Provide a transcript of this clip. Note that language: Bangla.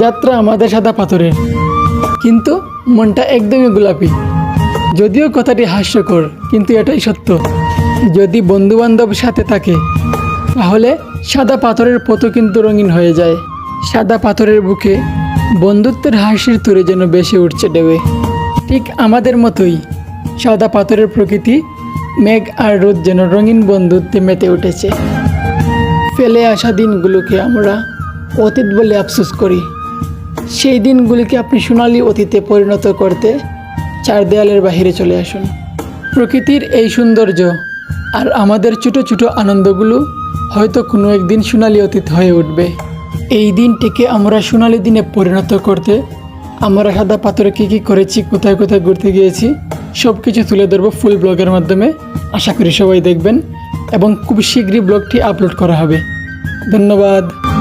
যাত্রা আমাদের সাদা পাথরের কিন্তু মনটা একদমই গোলাপি। যদিও কথাটি হাস্যকর, কিন্তু এটাই সত্য। যদি বন্ধুবান্ধব সাথে থাকে, তাহলে সাদা পাথরের পথও কিন্তু রঙিন হয়ে যায়। সাদা পাথরের বুকে বন্ধুত্বের হাসির তুরে যেন বেশি উঠছে ডেবে ঠিক আমাদের মতোই সাদা পাথরের প্রকৃতি, মেঘ আর রোদ যেন রঙিন বন্ধুত্বে মেতে উঠেছে। ফেলে আসা দিনগুলোকে আমরা অতীত বলে আফসোস করি। সেই দিনগুলিকে আপনি সোনালি অতীতে পরিণত করতে চার দেয়ালের বাহিরে চলে আসুন। প্রকৃতির এই সৌন্দর্য আর আমাদের ছোটো ছোটো আনন্দগুলো হয়তো কোনো একদিন সোনালি অতীত হয়ে উঠবে। এই দিনটিকে আমরা সোনালি দিনে পরিণত করতে আমরা সাদা পাথরে কী কী করেছি, কোথায় কোথায় ঘুরতে গিয়েছি সব কিছু তুলে ধরবো ফুল ব্লগের মাধ্যমে। আশা করি সবাই দেখবেন এবং খুব শীঘ্রই ব্লগটি আপলোড করা হবে। ধন্যবাদ।